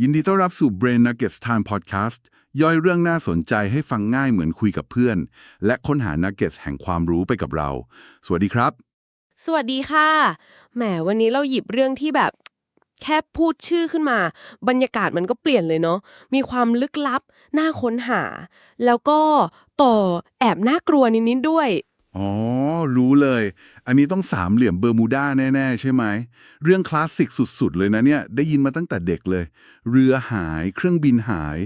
ยินดีต้อนรับสู่ Brain Nuggets Time Podcast ย่อยเรื่องน่าสนใจให้ฟังง่ายเหมือนคุยกับเพื่อน และค้นหา nuggets แห่งความรู้ไปกับเรา สวัสดีครับ สวัสดีค่ะ แหมวันนี้เราหยิบเรื่องที่แบบ แค่พูดชื่อขึ้นมา บรรยากาศมันก็เปลี่ยนเลยเนาะ มีความลึกลับ น่าค้นหา แล้วก็ต่อแอบน่ากลัวนิดๆด้วย อ๋อ รู้เลย อันนี้ต้องสามเหลี่ยมเบอร์มูดาแน่ ๆ ใช่ไหม เรื่องคลาสสิกสุด ๆ เลยนะเนี่ย ได้ยินมาตั้งแต่เด็กเลย เรือหายเครื่องบินหาย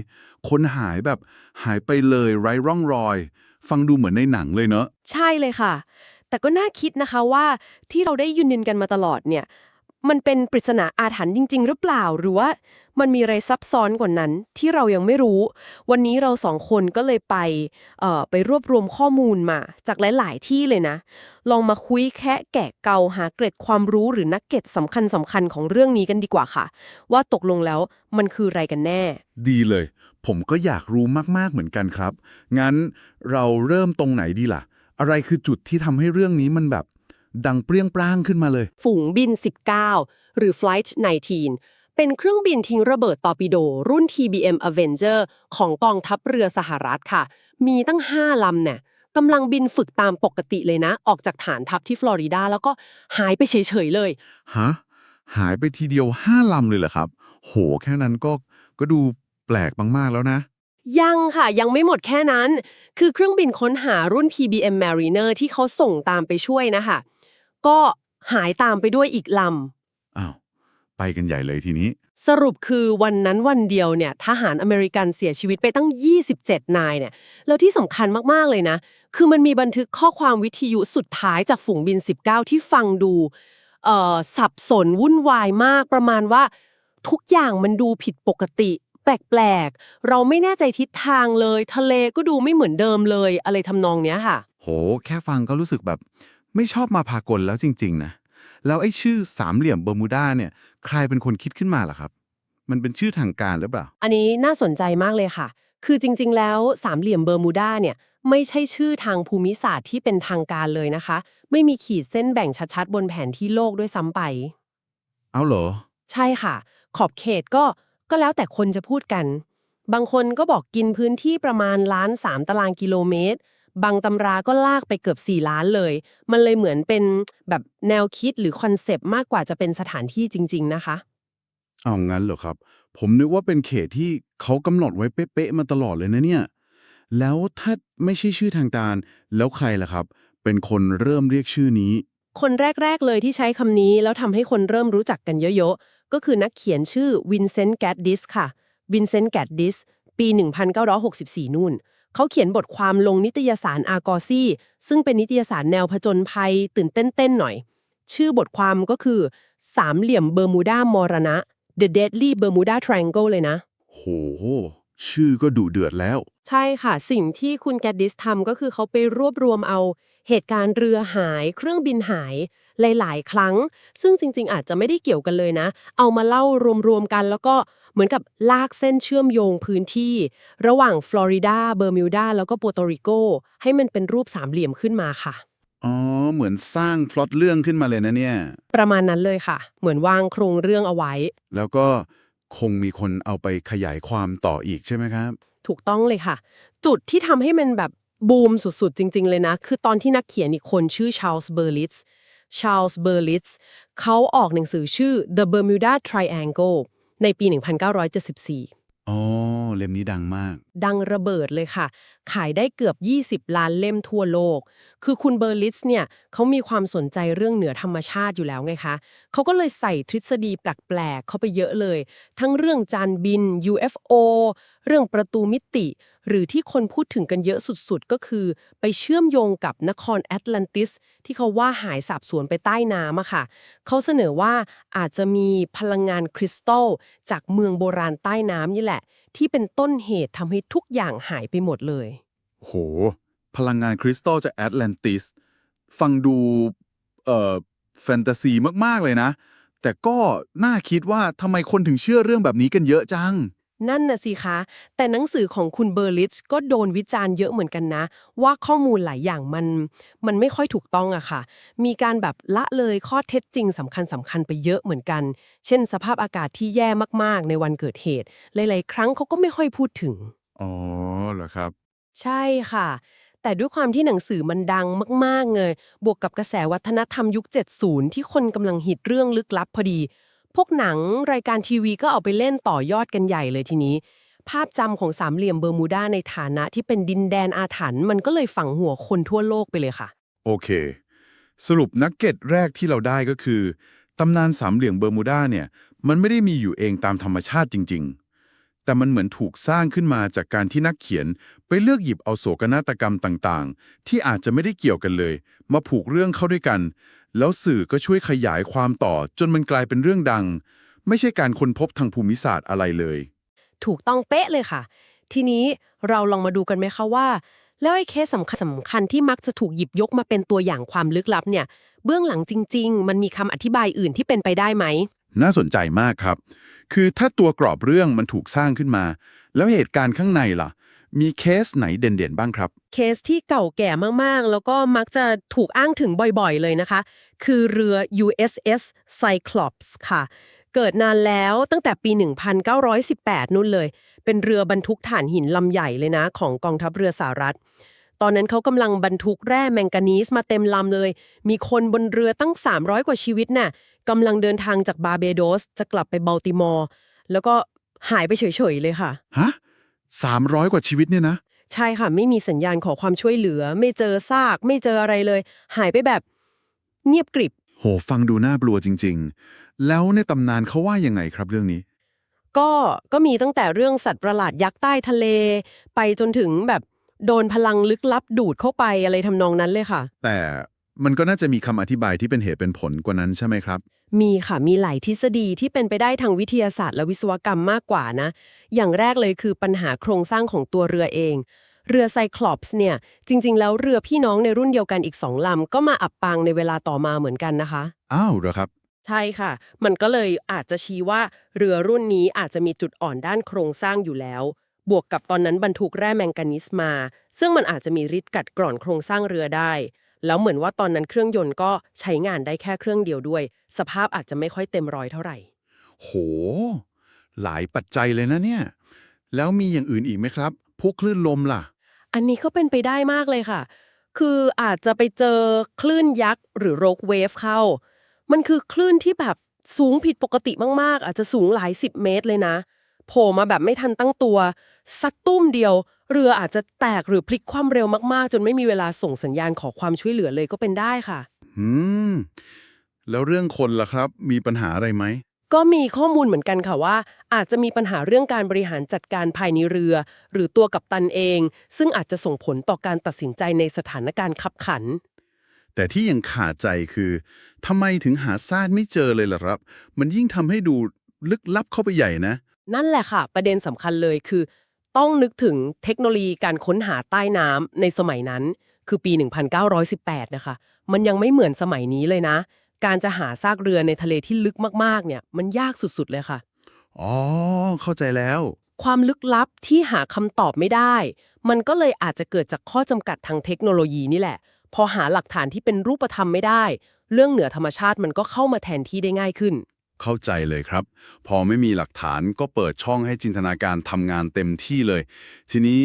คนหายแบบหายไปเลยไร้ร่องรอย ฟังดูเหมือนในหนังเลยเนอะ ใช่เลยค่ะ แต่ก็น่าคิดนะคะว่าที่เราได้ยืนยันกันมาตลอดเนี่ย มันเป็นปริศนาอาถรรพ์จริง ๆ หรือเปล่า หรือว่ามันมีอะไรซับซ้อนกว่านั้นที่เรายังไม่รู้ วันนี้เราสองคนก็เลยไปเอ่อไปรวบรวมข้อมูลมา จากหลาย ๆ ที่เลยนะ ลองมาคุยแคะแกะเกาหาเกร็ดความรู้หรือนักเก็ตสำคัญสำคัญของเรื่องนี้กันดีกว่าค่ะ ว่าตกลงแล้วมันคืออะไรกันแน่ ดีเลย ผมก็อยากรู้มากๆเหมือนกันครับ งั้นเราเริ่มตรงไหนดีล่ะ อะไรคือจุดที่ทำให้เรื่องนี้มันแบบ ดังเปรี้ยงปร้างขึ้นมาเลย ฝูงบิน 19 หรือ Flight 19 เป็นเครื่องบินทิ้งระเบิดตอร์ปิโด รุ่น TBM Avenger ของกองทัพเรือสหรัฐค่ะ มีตั้ง 5 ลำเนี่ยกำลังบินฝึกตามปกติเลยนะ ออกจากฐานทัพที่ฟลอริดาแล้วก็หายไปเฉยๆเลย ฮะ หายไปทีเดียวห้าลำเลยเหรอครับ โห แค่นั้นก็ก็ดูแปลกมากๆแล้วนะ ยังค่ะยังไม่หมดแค่นั้น คือเครื่องบินค้นหารุ่น PBM Mariner ที่เขาส่งตามไปช่วยนะคะ ก็หายตามไปด้วยอีกลำอ้าวไปกันใหญ่เลยทีนี้ สรุปคือวันนั้นวันเดียวเนี่ยทหารอเมริกันเสียชีวิตไปตั้ง 27 นายเนี่ยแล้วที่สำคัญมากๆเลยนะ คือมันมีบันทึกข้อความวิทยุสุดท้ายจากฝูงบิน 19 ที่ฟังดูเอ่อสับสนวุ่นวายมากประมาณว่า ทุกอย่างมันดูผิดปกติ แปลกๆ เราไม่แน่ใจทิศทางเลย ทะเลก็ดูไม่เหมือนเดิมเลยอะไรทำนองเนี้ยค่ะ โห แค่ฟังก็รู้สึกแบบ ไม่ชอบมาพากลแล้วจริง ๆ นะ แล้วไอ้ชื่อสามเหลี่ยมเบอร์มูดาเนี่ย ใครเป็นคนคิดขึ้นมาล่ะครับ มันเป็นชื่อทางการหรือเปล่า อันนี้น่าสนใจมากเลยค่ะ คือจริง ๆ แล้วสามเหลี่ยมเบอร์มูดาเนี่ยไม่ใช่ชื่อทางภูมิศาสตร์ที่เป็นทางการเลยนะคะ ไม่มีขีดเส้นแบ่งชัดๆ บนแผนที่โลกด้วยซ้ำไป เอาเหรอ ใช่ค่ะ ขอบเขตก็ก็แล้วแต่คนจะพูดกัน บางคนก็บอกกินพื้นที่ประมาณล้านสามตารางกิโลเมตร บางตำราก็ลากไปเกือบ 4 ล้านเลย มันเลยเหมือนเป็นแบบแนวคิดหรือคอนเซปต์มากกว่าจะเป็นสถานที่จริง ๆ นะคะเอางั้นเหรอครับ ผมนึกว่าเป็นเขตที่เขากำหนดไว้เป๊ะๆมาตลอดเลยนะเนี่ย แล้วถ้าไม่ใช่ชื่อทางการ แล้วใครล่ะครับ เป็นคนเริ่มเรียกชื่อนี้ คนแรก ๆ เลยที่ใช้คำนี้แล้วทำให้คนเริ่มรู้จักกันเยอะๆ ก็คือนักเขียนชื่อวินเซนต์แกดดิสค่ะวินเซนต์แกดดิสปี 1964 นู่น เขาเขียนบทความลงนิตยสารอากอซี่ ซึ่งเป็นนิตยสารแนวผจญภัย ตื่นเต้นๆหน่อย ชื่อบทความก็คือสามเหลี่ยมเบอร์มูดามรณะ The Deadly Bermuda Triangle เลยนะ โห ชื่อก็ดุเดือดแล้ว ใช่ค่ะ สิ่งที่คุณแกดดิสทำก็คือเขาไปรวบรวมเอา เหตุการณ์เรือหาย เครื่องบินหาย หลาย ๆ ครั้ง ซึ่งจริง ๆ อาจจะไม่ได้เกี่ยวกันเลยนะ เอามาเล่ารวม ๆ กัน แล้วก็ เหมือนกับลากเส้นเชื่อมโยงพื้นที่ ระหว่างฟลอริดาเบอร์มิวดาแล้วก็โปโตริโกให้มันเป็นรูปสามเหลี่ยมขึ้นมาค่ะ อ๋อ เหมือนสร้างพล็อตเรื่องขึ้นมาเลยนะเนี่ย ประมาณนั้นเลยค่ะ เหมือนวางโครงเรื่องเอาไว้ แล้วก็คงมีคนเอาไปขยายความต่ออีกใช่ไหมครับ ถูกต้องเลยค่ะ จุดที่ทำให้มันแบบบูมสุดๆ จริง ๆ เลยนะ คือตอนที่นักเขียนอีกคนชื่อชา l ลส์เบอร์ลิตส์ชา l ลส์เบอร์ลิตส์เขาออกหนังสือชื่อ The Bermuda Triangle ในปี 1974 อ๋อ เล่มนี้ดังมาก ดังระเบิดเลยค่ะ ขายได้เกือบ 20 ล้านเล่มทั่วโลก คือคุณเบอร์ลิตส์เนี่ยเขามีความสนใจเรื่องเหนือธรรมชาติอยู่แล้วไงคะเขาก็เลยใส่ทฤษฎีแปลกๆเข้าไปเยอะเลย ทั้งเรื่องจานบิน UFO เรื่องประตูมิติ หรือที่คนพูดถึงกันเยอะสุดๆ ก็คือ ไปเชื่อมโยงกับนครแอตแลนติส ที่เขาว่าหายสาบสูญไปใต้น้ำอะค่ะ เขาเสนอว่าอาจจะมีพลังงานคริสตัลจากเมืองโบราณใต้น้ำนี่แหละ ที่เป็นต้นเหตุทำให้ทุกอย่างหายไปหมดเลย โห พลังงานคริสตัลจากแอตแลนติส ฟังดู เอ่อ แฟนตาซีมากๆเลยนะ แต่ก็น่าคิดว่าทำไมคนถึงเชื่อเรื่องแบบนี้กันเยอะจัง นั่นน่ะสิคะ แต่หนังสือของคุณเบอร์ลิชก็โดนวิจารณ์เยอะเหมือนกันนะ ว่าข้อมูลหลายอย่างมัน มันไม่ค่อยถูกต้องอะค่ะ มีการแบบละเลยข้อเท็จจริงสำคัญสำคัญไปเยอะเหมือนกัน เช่น สภาพอากาศที่แย่มากๆ ในวันเกิดเหตุ หลายๆ ครั้งเขาก็ไม่ค่อยพูดถึง อ๋อเหรอครับ ใช่ค่ะ แต่ด้วยความที่หนังสือมันดังมากๆเลยบวกกับกระแสวัฒนธรรมยุค 70 ที่คนกำลังฮิตเรื่องลึกลับพอดี พวกหนังรายการทีวีก็เอาไปเล่นต่อยอดกันใหญ่เลยทีนี้ ภาพจำของสามเหลี่ยมเบอร์มูดาในฐานะที่เป็นดินแดนอาถรรพ์มันก็เลยฝังหัวคนทั่วโลกไปเลยค่ะ โอเค สรุปนักเก็ตแรกที่เราได้ก็คือตำนานสามเหลี่ยมเบอร์มูดาเนี่ยมันไม่ได้มีอยู่เองตามธรรมชาติจริง ๆ แต่มันเหมือนถูกสร้างขึ้นมาจากการที่นักเขียน ไปเลือกหยิบเอาโศกนาฏกรรมต่างๆ ที่อาจจะไม่ได้เกี่ยวกันเลย มาผูกเรื่องเข้าด้วยกัน แล้วสื่อก็ช่วยขยายความต่อ จนมันกลายเป็นเรื่องดัง ไม่ใช่การค้นพบทางภูมิศาสตร์อะไรเลย ถูกต้องเป๊ะเลยค่ะ ทีนี้เราลองมาดูกันไหมคะว่า แล้วไอ้เคสสำคัญสำคัญที่มักจะถูกหยิบยกมาเป็นตัวอย่างความลึกลับเนี่ย เบื้องหลังจริง ๆ มันมีคำอธิบายอื่นที่เป็นไปได้ไหม น่าสนใจมากครับ คือถ้าตัวกรอบเรื่องมันถูกสร้างขึ้นมา แล้วเหตุการณ์ข้างในล่ะ มีเคสไหนเด่นๆบ้างครับ เคสที่เก่าแก่มากๆ แล้วก็มักจะถูกอ้างถึงบ่อยๆเลยนะคะ คือเรือ USS Cyclops ค่ะ เกิดนานแล้วตั้งแต่ปี 1918 นู่นเลย เป็นเรือบรรทุกถ่านหินลำใหญ่เลยนะ ของกองทัพเรือสหรัฐตอนนั้นเขากำลังบรรทุกแร่แมงกานีสมาเต็มลำเลย มีคนบนเรือตั้ง 300 กว่าชีวิตน่ะ กำลังเดินทางจากบาร์เบโดสจะกลับไปบัลติมอร์ แล้วก็หายไปเฉยๆเลยค่ะ ฮะสามร้อยกว่าชีวิตเนี่ยนะ ใช่ค่ะ ไม่มีสัญญาณขอความช่วยเหลือ ไม่เจอซาก ไม่เจออะไรเลย หายไปแบบเงียบกริบ โห ฟังดูน่ากลัวจริง ๆ แล้วในตำนานเขาว่ายังไงครับเรื่องนี้ ก็ก็มีตั้งแต่เรื่องสัตว์ประหลาดยักษ์ใต้ทะเล ไปจนถึงแบบโดนพลังลึกลับดูดเข้าไปอะไรทำนองนั้นเลยค่ะ แต่ มันก็น่าจะมีคำอธิบายที่เป็นเหตุเป็นผลกว่านั้นใช่ไหมครับ มีค่ะมีหลายทฤษฎีที่เป็นไปได้ทางวิทยาศาสตร์และวิศวกรรมมากกว่านะ อย่างแรกเลยคือปัญหาโครงสร้างของตัวเรือเอง เรือไซคลอปส์เนี่ย จริง ๆ แล้วเรือพี่น้องในรุ่นเดียวกันอีกสองลำก็มาอับปางในเวลาต่อมาเหมือนกันนะคะ อ้าวเหรอครับ ใช่ค่ะ มันก็เลยอาจจะชี้ว่าเรือรุ่นนี้อาจจะมีจุดอ่อนด้านโครงสร้างอยู่แล้ว บวกกับตอนนั้นบรรทุกแร่แมงกานิสมา ซึ่งมันอาจจะมีฤทธิ์กัดกร่อนโครงสร้างเรือได้ แล้วเหมือนว่าตอนนั้นเครื่องยนต์ก็ใช้งานได้แค่เครื่องเดียวด้วย สภาพอาจจะไม่ค่อยเต็มร้อยเท่าไหร่ โห หลายปัจจัยเลยนะเนี่ย แล้วมีอย่างอื่นอีกไหมครับ พวกคลื่นลมล่ะ อันนี้ก็เป็นไปได้มากเลยค่ะ คืออาจจะไปเจอคลื่นยักษ์หรือโรกเวฟเข้า มันคือคลื่นที่แบบสูงผิดปกติมากๆ อาจจะสูงหลายสิบเมตรเลยนะ โผล่มาแบบไม่ทันตั้งตัว สักตุ้มเดียว เรืออาจจะแตกหรือพลิกคว่ำเร็วมากๆ จนไม่มีเวลาส่งสัญญาณขอความช่วยเหลือเลยก็เป็นได้ค่ะ อืม แล้วเรื่องคนล่ะครับ มีปัญหาอะไรไหม ก็มีข้อมูลเหมือนกันค่ะว่า อาจจะมีปัญหาเรื่องการบริหารจัดการภายในเรือ หรือตัวกัปตันเอง ซึ่งอาจจะส่งผลต่อการตัดสินใจในสถานการณ์ขับขัน แต่ที่ยังขาดใจคือทำไมถึงหาซากไม่เจอเลยล่ะครับ มันยิ่งทำให้ดูลึกลับเข้าไปใหญ่นะ นั่นแหละค่ะ ประเด็นสำคัญเลยคือ ต้องนึกถึงเทคโนโลยีการค้นหาใต้น้ำในสมัยนั้น คือปี 1918 นะคะ มันยังไม่เหมือนสมัยนี้เลยนะ การจะหาซากเรือในทะเลที่ลึกมากๆ เนี่ย มันยากสุดๆเลยค่ะ อ๋อ เข้าใจแล้ว ความลึกลับที่หาคำตอบไม่ได้ มันก็เลยอาจจะเกิดจากข้อจำกัดทางเทคโนโลยีนี่แหละ พอหาหลักฐานที่เป็นรูปธรรมไม่ได้ เรื่องเหนือธรรมชาติมันก็เข้ามาแทนที่ได้ง่ายขึ้น เข้าใจเลยครับ พอไม่มีหลักฐานก็เปิดช่องให้จินตนาการทำงานเต็มที่เลย ทีนี้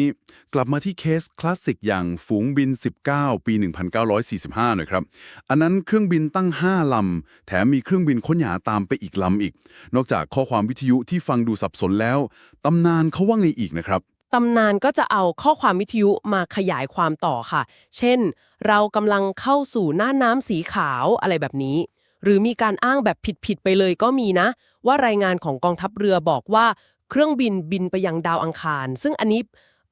กลับมาที่เคสคลาสสิกอย่างฝูงบิน 19 ปี 1945 หน่อยครับ อันนั้นเครื่องบินตั้ง 5 ลำ แถมมีเครื่องบินค้นหาตามไปอีกลำอีก นอกจากข้อความวิทยุที่ฟังดูสับสนแล้ว ตำนานเขาว่าไงอีกนะครับตำนานก็จะเอาข้อความวิทยุมาขยายความต่อค่ะ เช่น เรากำลังเข้าสู่หน้าน้ำสีขาวอะไรแบบนี้ หรือมีการอ้างแบบผิดๆไปเลยก็มีนะ ว่ารายงานของกองทัพเรือบอกว่าเครื่องบินบินไปยังดาวอังคาร ซึ่งอันนี้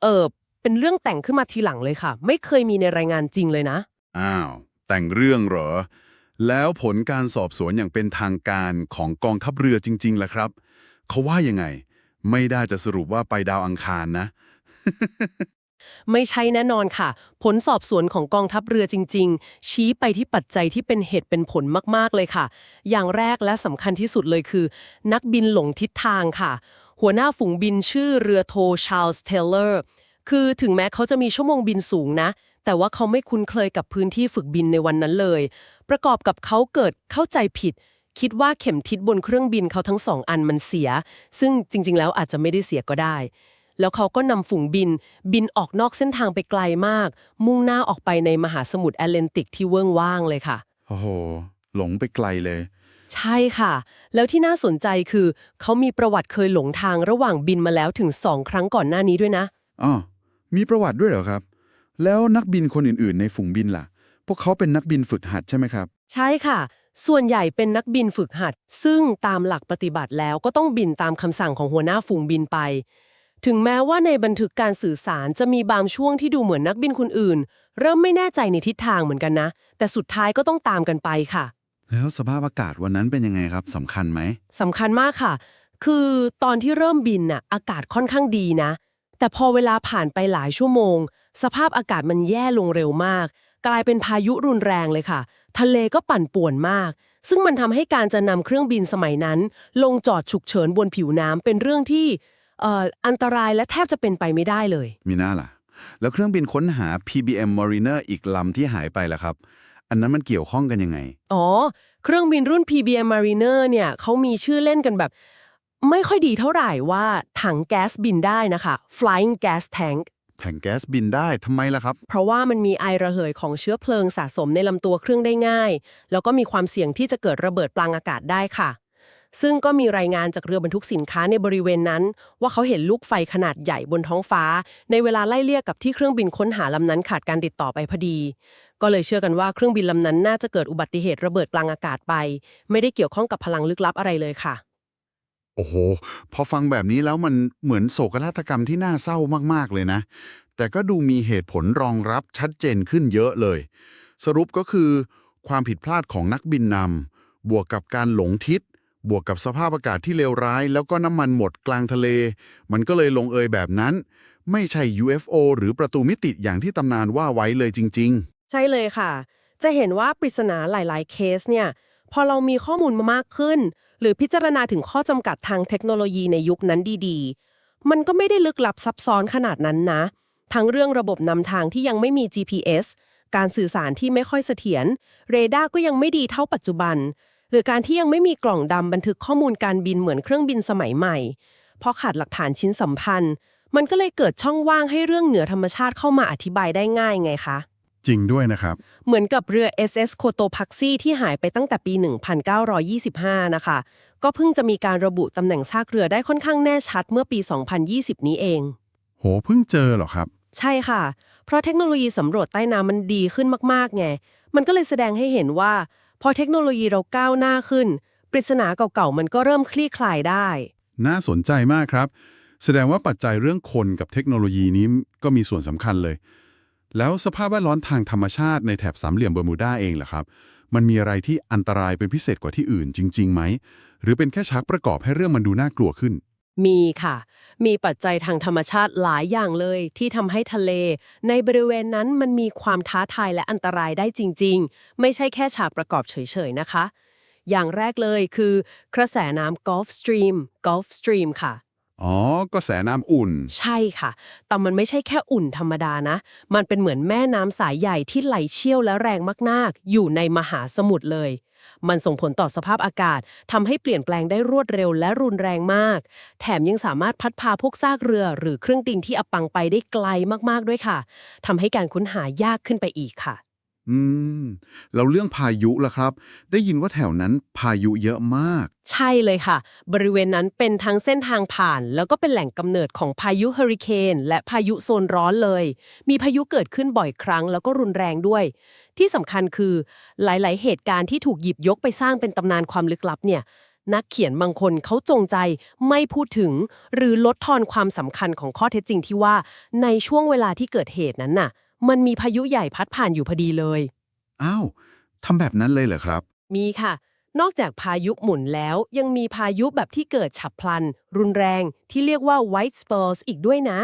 เออเป็นเรื่องแต่งขึ้นมาทีหลังเลยค่ะ ไม่เคยมีในรายงานจริงเลยนะ อ้าว แต่งเรื่องเหรอ แล้วผลการสอบสวนอย่างเป็นทางการของกองทัพเรือจริงๆล่ะครับ เขาว่ายังไง ไม่ได้จะสรุปว่าไปดาวอังคารนะ ไม่ใช่แน่นอนค่ะ ผลสอบสวนของกองทัพเรือจริง ๆ ชี้ไปที่ปัจจัยที่เป็นเหตุเป็นผลมากๆเลยค่ะ อย่างแรกและสำคัญที่สุดเลยคือ นักบินหลงทิศทางค่ะ หัวหน้าฝูงบินชื่อเรือโทชาร์ลส์เทเลอร์คือถึงแม้เขาจะมีชั่วโมงบินสูงนะ แต่ว่าเขาไม่คุ้นเคยกับพื้นที่ฝึกบินในวันนั้นเลย ประกอบกับเขาเกิดเข้าใจผิด คิดว่าเข็มทิศบนเครื่องบินเขาทั้งสองอันมันเสีย ซึ่งจริง ๆ แล้วอาจจะไม่ได้เสียก็ได้ แล้วเขาก็นำฝูงบิน บินออกนอกเส้นทางไปไกลมาก มุ่งหน้าออกไปในมหาสมุทรแอตแลนติกที่เวิ้งว่างเลยค่ะ โอ้โห หลงไปไกลเลย ใช่ค่ะ แล้วที่น่าสนใจคือ เขามีประวัติเคยหลงทางระหว่างบินมาแล้วถึงสองครั้งก่อนหน้านี้ด้วยนะอ๋อมีประวัติด้วยเหรอครับ แล้วนักบินคนอื่นๆ ในฝูงบินล่ะ พวกเขาเป็นนักบินฝึกหัดใช่ไหมครับ ใช่ค่ะส่วนใหญ่เป็นนักบินฝึกหัด ซึ่งตามหลักปฏิบัติแล้วก็ต้องบินตามคำสั่งของหัวหน้าฝูงบินไป ถึงแม้ว่าในบันทึกการสื่อสารจะมีบางช่วงที่ดูเหมือนนักบินคนอื่น เริ่มไม่แน่ใจในทิศทางเหมือนกันนะ แต่สุดท้ายก็ต้องตามกันไปค่ะ แล้วสภาพอากาศวันนั้นเป็นยังไงครับสำคัญไหมสำคัญมากค่ะ คือตอนที่เริ่มบินน่ะอากาศค่อนข้างดีนะ แต่พอเวลาผ่านไปหลายชั่วโมง สภาพอากาศมันแย่ลงเร็วมาก กลายเป็นพายุรุนแรงเลยค่ะ ทะเลก็ปั่นป่วนมาก ซึ่งมันทำให้การจะนำเครื่องบินสมัยนั้น ลงจอดฉุกเฉินบนผิวน้ำเป็นเรื่องที่เอ่ออันตรายและแทบจะเป็นไปไม่ได้เลย มีหน้าล่ะ แล้วเครื่องบินค้นหา PBM Mariner อีกลำที่หายไปล่ะครับ อันนั้นมันเกี่ยวข้องกันยังไง อ๋อ เครื่องบินรุ่น PBM Mariner เนี่ยเขามีชื่อเล่นกันแบบ ไม่ค่อยดีเท่าไหร่ว่าถังแก๊สบินได้นะคะ Flying Gas Tank แถังแก๊สบินได้ทำไมล่ะครับ เพราะว่ามันมีไอระเหยของเชื้อเพลิงสะสมในลำตัวเครื่องได้ง่าย แล้วก็มีความเสี่ยงที่จะเกิดระเบิดปลางอากาศได้ค่ะ ซึ่งก็มีรายงานจากเรือบรรทุกสินค้าในบริเวณนั้น ว่าเขาเห็นลูกไฟขนาดใหญ่บนท้องฟ้า ในเวลาไล่เลี่ยกับที่เครื่องบินค้นหาลำนั้นขาดการติดต่อไปพอดี ก็เลยเชื่อกันว่าเครื่องบินลำนั้นน่าจะเกิดอุบัติเหตุระเบิดกลางอากาศไป ไม่ได้เกี่ยวข้องกับพลังลึกลับอะไรเลยค่ะ โอ้โห พอฟังแบบนี้แล้วมันเหมือนโศกนาฏกรรมที่น่าเศร้ามากๆเลยนะ แต่ก็ดูมีเหตุผลรองรับชัดเจนขึ้นเยอะเลย สรุปก็คือ ความผิดพลาดของนักบินนำบวกกับการหลงทิศ บวกกับสภาพอากาศที่เลวร้าย แล้วก็น้ำมันหมดกลางทะเล มันก็เลยลงเอยแบบนั้น ไม่ใช่ UFO หรือประตูมิติอย่างที่ตำนานว่าไว้เลยจริง ๆ ใช่เลยค่ะ จะเห็นว่าปริศนาหลาย ๆ เคสเนี่ย พอเรามีข้อมูลมามากขึ้น หรือพิจารณาถึงข้อจำกัดทางเทคโนโลยีในยุคนั้นดีๆ มันก็ไม่ได้ลึกลับซับซ้อนขนาดนั้นนะ ทั้งเรื่องระบบนำทางที่ยังไม่มี GPS การสื่อสารที่ไม่ค่อยเสถียร เรดาร์ก็ยังไม่ดีเท่าปัจจุบัน หรือการที่ยังไม่มีกล่องดำบันทึกข้อมูลการบินเหมือนเครื่องบินสมัยใหม่ เพราะขาดหลักฐานชิ้นสำคัญ มันก็เลยเกิดช่องว่างให้เรื่องเหนือธรรมชาติเข้ามาอธิบายได้ง่ายไงคะๆจริงด้วยนะครับ เหมือนกับเรือ SS โคโตพักซี่ที่หายไปตั้งแต่ปี 1925 นะคะ ก็เพิ่งจะมีการระบุตำแหน่งซากเรือได้ค่อนข้างแน่ชัดเมื่อปี 2020 นี้เอง โหเพิ่งเจอเหรอครับ ใช่ค่ะ เพราะเทคโนโลยีสำรวจใต้น้ำมันดีขึ้นมากๆไง มันก็เลยแสดงให้เห็นว่า พอเทคโนโลยีเราก้าวหน้าขึ้น ปริศนาเก่าๆ มันก็เริ่มคลี่คลายได้ น่าสนใจมากครับ แสดงว่าปัจจัยเรื่องคนกับเทคโนโลยีนี้ก็มีส่วนสำคัญเลย แล้วสภาพแวดล้อมทางธรรมชาติในแถบสามเหลี่ยมเบอร์มูดาเองล่ะครับ มันมีอะไรที่อันตรายเป็นพิเศษกว่าที่อื่นจริงๆไหม หรือเป็นแค่ชักประกอบให้เรื่องมันดูน่ากลัวขึ้น มีค่ะ มีปัจจัยทางธรรมชาติหลายอย่างเลย ที่ทำให้ทะเล ในบริเวณนั้นมันมีความท้าทายและอันตรายได้จริง ๆ ไม่ใช่แค่ฉากประกอบเฉยๆนะคะ อย่างแรกเลยคือกระแสน้ำ Gulf Stream Gulf Stream ค่ะ อ๋อก็แสน้ำอุ่น ใช่ค่ะ แต่มันไม่ใช่แค่อุ่นธรรมดานะ มันเป็นเหมือนแม่น้ำสายใหญ่ที่ไหลเชี่ยวและแรงมากๆ อยู่ในมหาสมุทรเลย มันส่งผลต่อสภาพอากาศทำให้เปลี่ยนแปลงได้รวดเร็วและรุนแรงมาก แถมยังสามารถพัดพาพวกซากเรือ หรือเครื่องดินที่อับปังไปได้ไกลมากๆด้วยค่ะทำให้การค้นหายากขึ้นไปอีกค่ะ อืม แล้วเรื่องพายุล่ะครับ ได้ยินว่าแถวนั้นพายุเยอะมาก ใช่เลยค่ะ บริเวณนั้นเป็นทั้งเส้นทางผ่าน แล้วก็เป็นแหล่งกำเนิดของพายุเฮอริเคนและพายุโซนร้อนเลย มีพายุเกิดขึ้นบ่อยครั้ง แล้วก็รุนแรงด้วย ที่สำคัญคือหลาย ๆ เหตุการณ์ที่ถูกหยิบยกไปสร้างเป็นตำนานความลึกลับเนี่ย นักเขียนบางคนเขาจงใจไม่พูดถึง หรือลดทอนความสำคัญของข้อเท็จจริงที่ว่าในช่วงเวลาที่เกิดเหตุนั้นน่ะ มันมีพายุใหญ่พัดผ่านอยู่พอดีเลย อ้าวทำแบบนั้นเลยเหรอครับ มีค่ะ นอกจากพายุหมุนแล้วยังมีพายุแบบที่เกิดฉับพลัน รุนแรงที่เรียกว่า white spells อีกด้วยนะ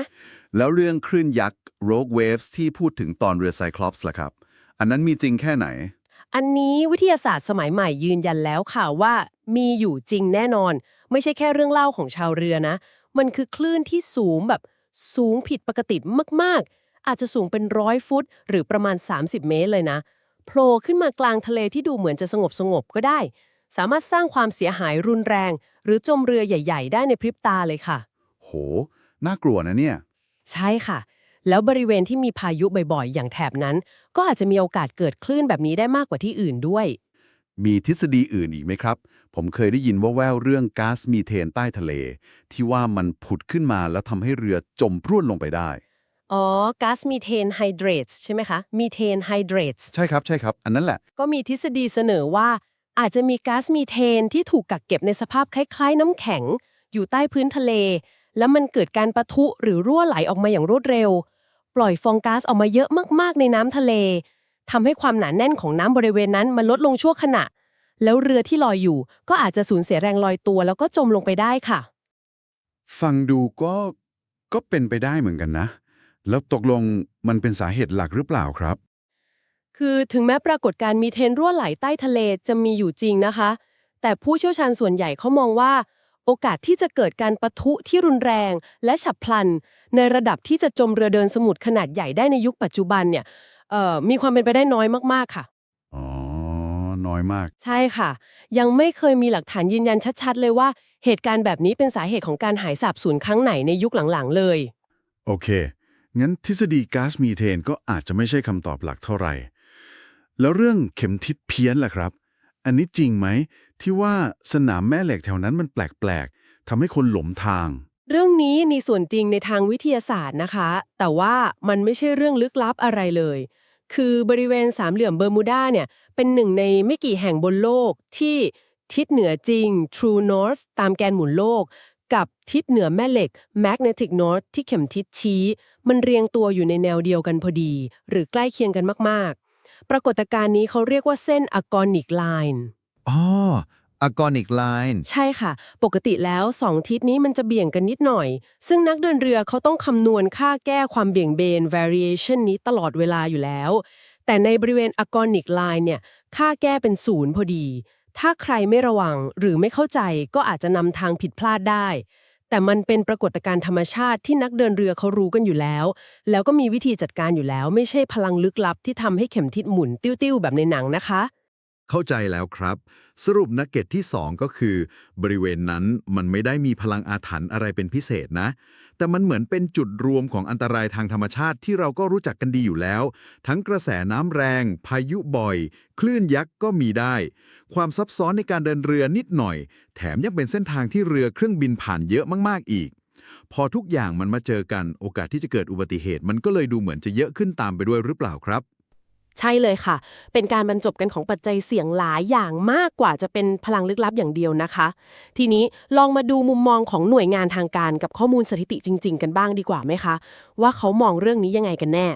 แล้วเรื่องคลื่นยักษ์ Rogue Waves ที่พูดถึงตอนเรือไซคลอปส์ล่ะครับ อันนั้นมีจริงแค่ไหน อันนี้วิทยาศาสตร์สมัยใหม่ยืนยันแล้วค่ะว่า มีอยู่จริงแน่นอน ไม่ใช่แค่เรื่องเล่าของชาวเรือนะ มันคือคลื่นที่สูงแบบสูงผิดปกติมากๆ อาจจะสูงเป็นร้อยฟุต หรือประมาณ 30 เมตรเลยนะโผล่ขึ้นมากลางทะเลที่ดูเหมือนจะสงบสงบๆก็ได้ สามารถสร้างความเสียหายรุนแรง หรือจมเรือใหญ่ ๆ ได้ในพริบตาเลยค่ะ โห น่ากลัวนะเนี่ย ใช่ค่ะ แล้วบริเวณที่มีพายุบ่อยๆ อย่างแถบนั้น ก็อาจจะมีโอกาสเกิดคลื่นแบบนี้ได้มากกว่าที่อื่นด้วย มีทฤษฎีอื่นอีกไหมครับ ผมเคยได้ยินว่าแววเรื่องก๊าซมีเทนใต้ทะเล ที่ว่ามันผุดขึ้นมาแล้วทำให้เรือจมพรวดลงไปได้ อ๋อก๊าซมีเทนไฮเดรตใช่ไหมคะมีเทนไฮเดรตใช่ครับใช่ครับ อันนั้นแหละ ก็มีทฤษฎีเสนอว่า อาจจะมีก๊าซมีเทนที่ถูกกักเก็บในสภาพคล้ายๆ น้ำแข็ง อยู่ใต้พื้นทะเล แล้วมันเกิดการปะทุหรือรั่วไหลออกมาอย่างรวดเร็ว ปล่อยฟองก๊าซออกมาเยอะมากๆในน้ำทะเลทำให้ความหนาแน่นของน้ำบริเวณนั้นมันลดลงชั่วขณะ แล้วเรือที่ลอยอยู่ ก็อาจจะสูญเสียแรงลอยตัว แล้วก็จมลงไปได้ค่ะ ฟังดูก็ก็เป็นไปได้เหมือนกันนะ แล้วตกลงมันเป็นสาเหตุหลักหรือเปล่าครับ คือถึงแม้ปรากฏการณ์มีเทนรั่วไหลใต้ทะเลจะมีอยู่จริงนะคะ แต่ผู้เชี่ยวชาญส่วนใหญ่เขามองว่า โอกาสที่จะเกิดการปะทุที่รุนแรง และฉับพลัน ในระดับที่จะจมเรือเดินสมุทรขนาดใหญ่ได้ในยุคปัจจุบันเนี่ยเอ่อมีความเป็นไปได้น้อยมากๆค่ะ อ๋อ น้อยมาก ใช่ค่ะ ยังไม่เคยมีหลักฐานยืนยันชัดๆ เลยว่า เหตุการณ์แบบนี้เป็นสาเหตุของการหายสาบสูญครั้งไหนในยุคหลังๆ เลย โอเค งั้นทฤษฎีก๊าซมีเทนก็อาจจะไม่ใช่คำตอบหลักเท่าไหร่ แล้วเรื่องเข็มทิศเพี้ยนล่ะครับ อันนี้จริงไหม ที่ว่าสนามแม่เหล็กแถวนั้นมันแปลกๆทำให้คนหลงทาง เรื่องนี้มีส่วนจริงในทางวิทยาศาสตร์นะคะ แต่ว่ามันไม่ใช่เรื่องลึกลับอะไรเลย คือบริเวณสามเหลี่ยมเบอร์มูดาเนี่ยเป็นหนึ่งในไม่กี่แห่งบนโลกที่ทิศเหนือจริง True North ตามแกนหมุนโลก กับทิศเหนือแม่เหล็ก Magnetic North ที่เข็มทิศชี้ มันเรียงตัวอยู่ในแนวเดียวกันพอดี หรือใกล้เคียงกันมากๆ ปรากฏการณ์นี้เขาเรียกว่าเส้น Agonic Line อ๋อ Agonic Line ใช่ค่ะ ปกติแล้วสองทิศนี้มันจะเบี่ยงกันนิดหน่อย ซึ่งนักเดินเรือเขาต้องคำนวณค่าแก้ความเบี่ยงเบน variation นี้ตลอดเวลาอยู่แล้ว แต่ในบริเวณ agonic line เนี่ยค่าแก้เป็นศูนย์พอดี ถ้าใครไม่ระวังหรือไม่เข้าใจก็อาจจะนำทางผิดพลาดได้ แต่มันเป็นปรากฏการณ์ธรรมชาติที่นักเดินเรือเขารู้กันอยู่แล้ว แล้วก็มีวิธีจัดการอยู่แล้ว ไม่ใช่พลังลึกลับที่ทำให้เข็มทิศหมุนติ้วๆแบบในหนังนะคะ เข้าใจแล้วครับ สรุปนักเก็ตที่ 2 ก็คือ บริเวณนั้นมันไม่ได้มีพลังอาถรรพ์อะไรเป็นพิเศษนะ แต่มันเหมือนเป็นจุดรวมของอันตรายทางธรรมชาติที่เราก็รู้จักกันดีอยู่แล้ว ทั้งกระแสน้ำแรง พายุบ่อย คลื่นยักษ์ก็มีได้ ความซับซ้อนในการเดินเรือนิดหน่อย แถมยังเป็นเส้นทางที่เรือเครื่องบินผ่านเยอะมาก ๆ อีก พอทุกอย่างมันมาเจอกันโอกาสที่จะเกิดอุบัติเหตุ มันก็เลยดูเหมือนจะเยอะขึ้นตามไปด้วยหรือเปล่าครับ ใช่เลยค่ะ เป็นการบรรจบกันของปัจจัยเสี่ยงหลายอย่างมากกว่าจะเป็นพลังลึกลับอย่างเดียวนะคะ ทีนี้ลองมาดูมุมมองของหน่วยงานทางการกับข้อมูลสถิติจริง ๆ กันบ้างดีกว่าไหมคะ ว่าเขามองเรื่องนี้ยังไงกันแน่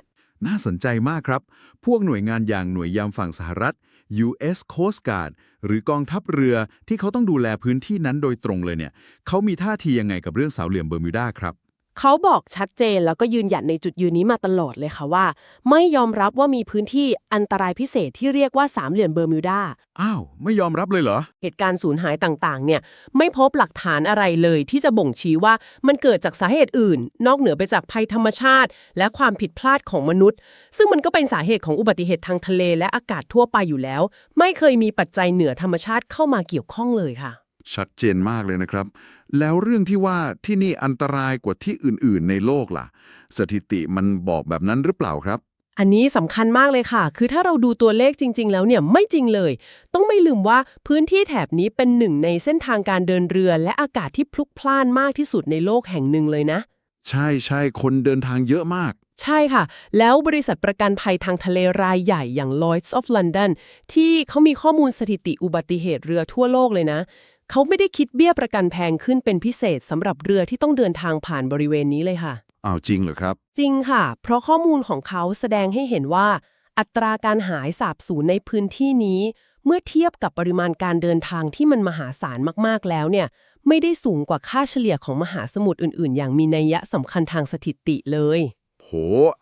น่าสนใจมากครับ พวกหน่วยงานอย่างหน่วยยามฝั่งสหรัฐ U.S. Coast Guard หรือกองทัพเรือที่เขาต้องดูแลพื้นที่นั้นโดยตรงเลยเนี่ย เขามีท่าทียังไงกับเรื่องสาวเหลี่ยมเบอร์มิวดาครับ เขาบอกชัดเจนแล้วก็ยืนหยัดในจุดยืนนี้มาตลอดเลยค่ะว่า ไม่ยอมรับว่ามีพื้นที่อันตรายพิเศษที่เรียกว่าสามเหลี่ยมเบอร์มิวดา อ้าว ไม่ยอมรับเลยเหรอ เหตุการณ์สูญหายต่างๆ เนี่ย ไม่พบหลักฐานอะไรเลยที่จะบ่งชี้ว่ามันเกิดจากสาเหตุอื่น นอกเหนือไปจากภัยธรรมชาติ และความผิดพลาดของมนุษย์ ซึ่งมันก็เป็นสาเหตุของอุบัติเหตุทางทะเลและอากาศทั่วไปอยู่แล้ว ไม่เคยมีปัจจัยเหนือธรรมชาติเข้ามาเกี่ยวข้องเลยค่ะ ชัดเจนมากเลยนะครับ แล้วเรื่องที่ว่าที่นี่อันตรายกว่าที่อื่นๆ ในโลกล่ะ สถิติมันบอกแบบนั้นหรือเปล่าครับ อันนี้สำคัญมากเลยค่ะ คือถ้าเราดูตัวเลขจริง ๆ แล้วเนี่ยไม่จริงเลย ต้องไม่ลืมว่าพื้นที่แถบนี้เป็นหนึ่งในเส้นทางการเดินเรือ และอากาศที่พลุกพล่านมากที่สุดในโลกแห่งหนึ่งเลยนะ ใช่ใช่คนเดินทางเยอะมากใช่ค่ะ แล้วบริษัทประกันภัยทางทะเลรายใหญ่อย่าง Lloyds of London ที่เขามีข้อมูลสถิติอุบัติเหตุเรือทั่วโลกเลยนะ เขาไม่ได้คิดเบี้ยประกันแพงขึ้นเป็นพิเศษสำหรับเรือที่ต้องเดินทางผ่านบริเวณนี้เลยค่ะ อ้าวจริงเหรอครับ จริงค่ะ เพราะข้อมูลของเขาแสดงให้เห็นว่า อัตราการหายสาบสูญในพื้นที่นี้ เมื่อเทียบกับปริมาณการเดินทางที่มันมหาศาลมากๆแล้วเนี่ย ไม่ได้สูงกว่าค่าเฉลี่ยของมหาสมุทรอื่น ๆ อย่างมีนัยยะสำคัญทางสถิติเลย โห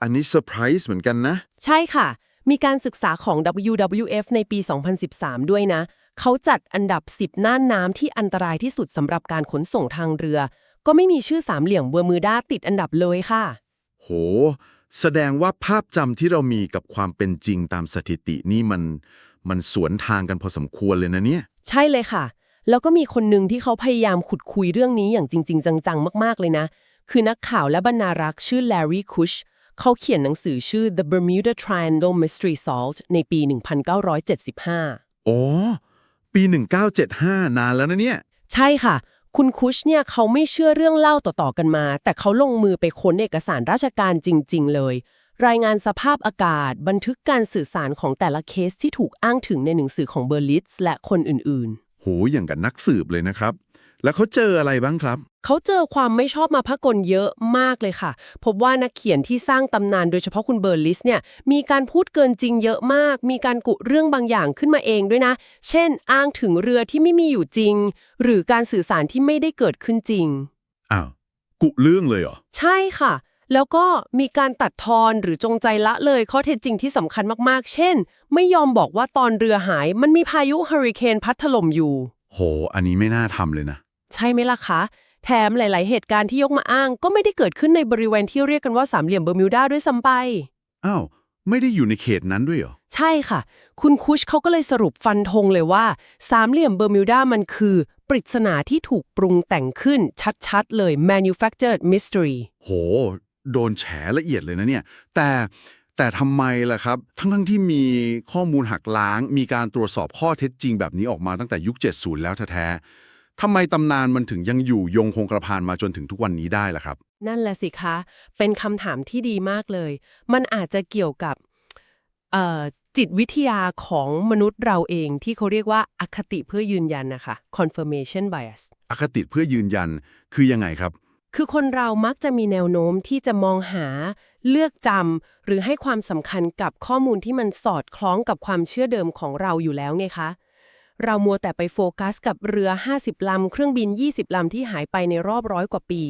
อันนี้เซอร์ไพรส์เหมือนกันนะ ใช่ค่ะ มีการศึกษาของ WWF ในปี 2013 ด้วยนะ เขาจัดอันดับ 10 น่านน้ำที่อันตรายที่สุดสำหรับการขนส่งทางเรือ ก็ไม่มีชื่อสามเหลี่ยมเบอร์มูดาติดอันดับเลยค่ะ โห แสดงว่าภาพจำที่เรามีกับความเป็นจริงตามสถิตินี่มัน มันสวนทางกันพอสมควรเลยนะเนี่ย ใช่เลยค่ะ แล้วก็มีคนหนึ่งที่เขาพยายามขุดคุยเรื่องนี้อย่างจริง ๆ จัง ๆ มากๆเลยนะ คือนักข่าวและบรรณารักษ์ชื่อ Larry Kush เขาเขียนหนังสือชื่อ The Bermuda Triangle Mystery Solved ในปี 1975โอ้ ปี 1975 นานแล้วนะเนี่ย ใช่ค่ะ คุณคุชเนี่ยเขาไม่เชื่อเรื่องเล่าต่อๆกันมา แต่เขาลงมือไปค้นเอกสารราชการจริง ๆ เลย รายงานสภาพอากาศ บันทึกการสื่อสารของแต่ละเคสที่ถูกอ้างถึงในหนังสือของเบอร์ลิตส์และคนอื่นโหอย่างกับนักสืบเลยนะครับ แล้วเขาเจออะไรบ้างครับๆเขาเจอความไม่ชอบมาพากลเยอะมากเลยค่ะ พบว่านักเขียนที่สร้างตำนานโดยเฉพาะคุณเบอร์ลิสเนี่ย มีการพูดเกินจริงเยอะมาก มีการกุเรื่องบางอย่างขึ้นมาเองด้วยนะ เช่น อ้างถึงเรือที่ไม่มีอยู่จริง หรือการสื่อสารที่ไม่ได้เกิดขึ้นจริง อ้าว กุเรื่องเลยเหรอ ใช่ค่ะ แล้วก็มีการตัดทอนหรือจงใจละเลยข้อเท็จจริงที่สำคัญมากๆ เช่น ไม่ยอมบอกว่าตอนเรือหายมันมีพายุเฮอริเคนพัดถล่มอยู่ โห อันนี้ไม่น่าทำเลยนะ ใช่ไหมล่ะคะ แถมหลาย ๆ เหตุการณ์ที่ยกมาอ้างก็ไม่ได้เกิดขึ้นในบริเวณที่เรียกกันว่าสามเหลี่ยมเบอร์มิวดาด้วยซ้ำไป อ้าวไม่ได้อยู่ในเขตนั้นด้วยเหรอ ใช่ค่ะ คุณคุชเขาก็เลยสรุปฟันธงเลยว่า สามเหลี่ยมเบอร์มิวดามันคือ ปริศนาที่ถูกปรุงแต่งขึ้นชัด ๆ เลย manufactured mystery โห โดนแฉละเอียดเลยนะเนี่ย แต่แต่ทำไมล่ะครับ ทั้งๆที่มีข้อมูลหักล้าง มีการตรวจสอบข้อเท็จจริงแบบนี้ออกมาตั้งแต่ยุค 70 แล้วแท้ๆ ทำไมตำนานมันถึงยังอยู่ยงคงกระพานมาจนถึงทุกวันนี้ได้ล่ะครับ นั่นแหละสิคะ เป็นคำถามที่ดีมากเลย มันอาจจะเกี่ยวกับเอ่อจิตวิทยาของมนุษย์เราเองที่เขาเรียกว่าอคติเพื่อยืนยันนะคะ confirmation bias อคติเพื่อยืนยันคือยังไงครับ คือคนเรามักจะมีแนวโน้มที่จะมองหา เลือกจำหรือให้ความสำคัญกับข้อมูลที่มันสอดคล้องกับความเชื่อเดิมของเราอยู่แล้วไงคะ เรามัวแต่ไปโฟกัสกับเรือ 50 ลำ เครื่องบิน 20 ลำที่หายไปในรอบร้อยกว่าปี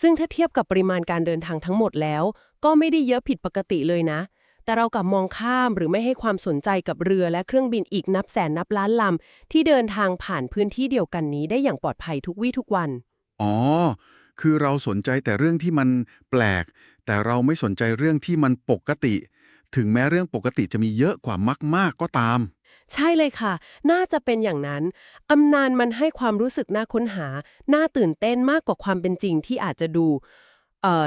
ซึ่งถ้าเทียบกับปริมาณการเดินทางทั้งหมดแล้ว ก็ไม่ได้เยอะผิดปกติเลยนะ แต่เรากลับมองข้ามหรือไม่ให้ความสนใจกับเรือและเครื่องบินอีกนับแสนนับล้านลำ ที่เดินทางผ่านพื้นที่เดียวกันนี้ได้อย่างปลอดภัยทุกวี่ทุกวัน อ๋อ คือเราสนใจแต่เรื่องที่มันแปลก แต่เราไม่สนใจเรื่องที่มันปกติ ถึงแม้เรื่องปกติจะมีเยอะกว่ามากๆก็ตาม ใช่เลยค่ะ น่าจะเป็นอย่างนั้น อำนานมันให้ความรู้สึกน่าค้นหา น่าตื่นเต้นมากกว่าความเป็นจริงที่อาจจะดู เอ่อ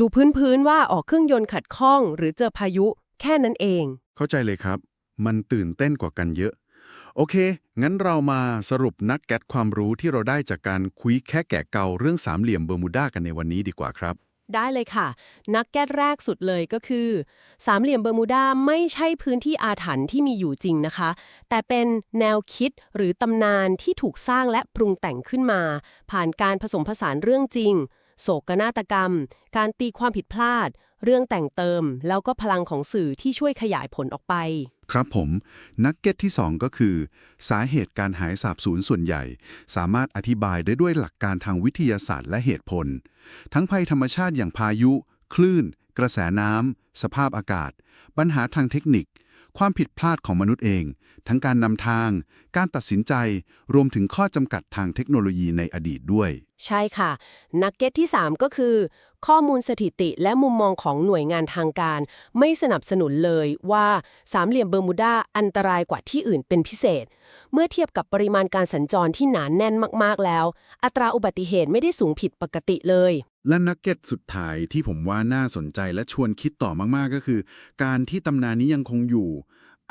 ดูพื้นๆว่าออกเครื่องยนต์ขัดข้อง หรือเจอพายุแค่นั้นเอง เข้าใจเลยครับ มันตื่นเต้นกว่ากันเยอะ โอเค งั้นเรามาสรุปนักแกะความรู้ที่เราได้จากการคุยแค่แกะเกาเรื่องสามเหลี่ยมเบอร์มูด้ากันในวันนี้ดีกว่าครับ ได้เลยค่ะ นักแก้แรกสุดเลยก็คือ สามเหลี่ยมเบอร์มูดาไม่ใช่พื้นที่อาถรรพ์ที่มีอยู่จริงนะคะ แต่เป็นแนวคิดหรือตำนานที่ถูกสร้างและปรุงแต่งขึ้นมา ผ่านการผสมผสานเรื่องจริง โศกนาฏกรรม การตีความผิดพลาด เรื่องแต่งเติม แล้วก็พลังของสื่อที่ช่วยขยายผลออกไป ครับผม นักเก็ตที่ 2 ก็คือ สาเหตุการหายสาบสูญส่วนใหญ่ สามารถอธิบายได้ด้วยหลักการทางวิทยาศาสตร์และเหตุผล ทั้งภัยธรรมชาติอย่างพายุ คลื่น กระแสน้ำสภาพอากาศ ปัญหาทางเทคนิค ความผิดพลาดของมนุษย์เอง ทั้งการนำทาง การตัดสินใจ รวมถึงข้อจำกัดทางเทคโนโลยีในอดีตด้วย ใช่ค่ะ นักเก็ตที่ 3 ก็คือ ข้อมูลสถิติและมุมมองของหน่วยงานทางการ ไม่สนับสนุนเลยว่าสามเหลี่ยมเบอร์มูดาอันตรายกว่าที่อื่นเป็นพิเศษ เมื่อเทียบกับปริมาณการสัญจรที่หนานแน่นมาก ๆ แล้ว อัตราอุบัติเหตุไม่ได้สูงผิดปกติเลย และนักเก็ตสุดท้ายที่ผมว่าน่าสนใจและชวนคิดต่อมากๆก็คือ การที่ตำนานนี้ยังคงอยู่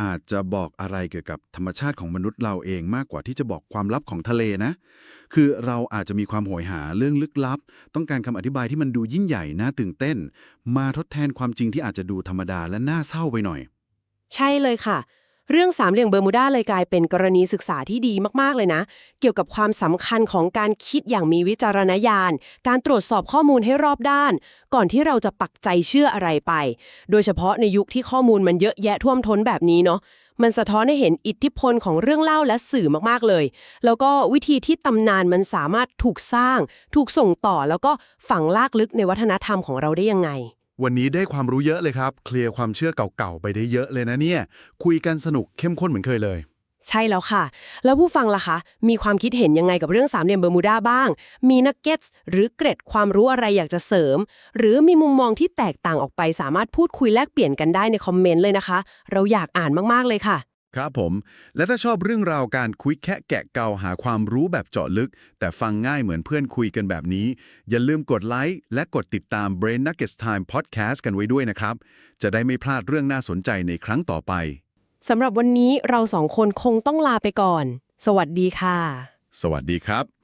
อาจจะบอกอะไรเกี่ยวกับธรรมชาติของมนุษย์เราเองมากกว่าที่จะบอกความลับของทะเลนะ คือเราอาจจะมีความโหยหาเรื่องลึกลับ ต้องการคำอธิบายที่มันดูยิ่งใหญ่น่าตื่นเต้น มาทดแทนความจริงที่อาจจะดูธรรมดาและน่าเศร้าไปหน่อย ใช่เลยค่ะ เรื่องสามเหลี่ยมเบอร์มูดาเลยกลายเป็นกรณีศึกษาที่ดีมากๆเลยนะ เกี่ยวกับความสำคัญของการคิดอย่างมีวิจารณญาณ การตรวจสอบข้อมูลให้รอบด้าน ก่อนที่เราจะปักใจเชื่ออะไรไป โดยเฉพาะในยุคที่ข้อมูลมันเยอะแยะท่วมท้นแบบนี้เนาะมันสะท้อนให้เห็นอิทธิพลของเรื่องเล่าและสื่อมากๆเลย แล้วก็วิธีที่ตำนานมันสามารถถูกสร้าง ถูกส่งต่อแล้วก็ฝังลากลึกในวัฒนธรรมของเราได้ยังไง วันนี้ได้ความรู้เยอะเลยครับ เคลียร์ความเชื่อเก่าๆ ไปได้เยอะเลยนะเนี่ย คุยกันสนุกเข้มข้นเหมือนเคยเลย ใช่แล้วค่ะ แล้วผู้ฟังล่ะคะ มีความคิดเห็นยังไงกับเรื่องสามเหลี่ยมเบอร์มูดาบ้าง มีนักเก็ตหรือเกร็ดความรู้อะไรอยากจะเสริม หรือมีมุมมองที่แตกต่างออกไปสามารถพูดคุยแลกเปลี่ยนกันได้ในคอมเมนต์เลยนะคะ เราอยากอ่านมากๆเลยค่ะ ครับผม และถ้าชอบเรื่องราวการคุยแคะแกะเกาหาความรู้แบบเจาะลึก แต่ฟังง่ายเหมือนเพื่อนคุยกันแบบนี้ อย่าลืมกดไลค์และกดติดตาม Brain Nuggets Time Podcast กันไว้ด้วยนะครับ จะได้ไม่พลาดเรื่องน่าสนใจในครั้งต่อไปสำหรับวันนี้เราสองคนคงต้องลาไปก่อน สวัสดีค่ะ สวัสดีครับ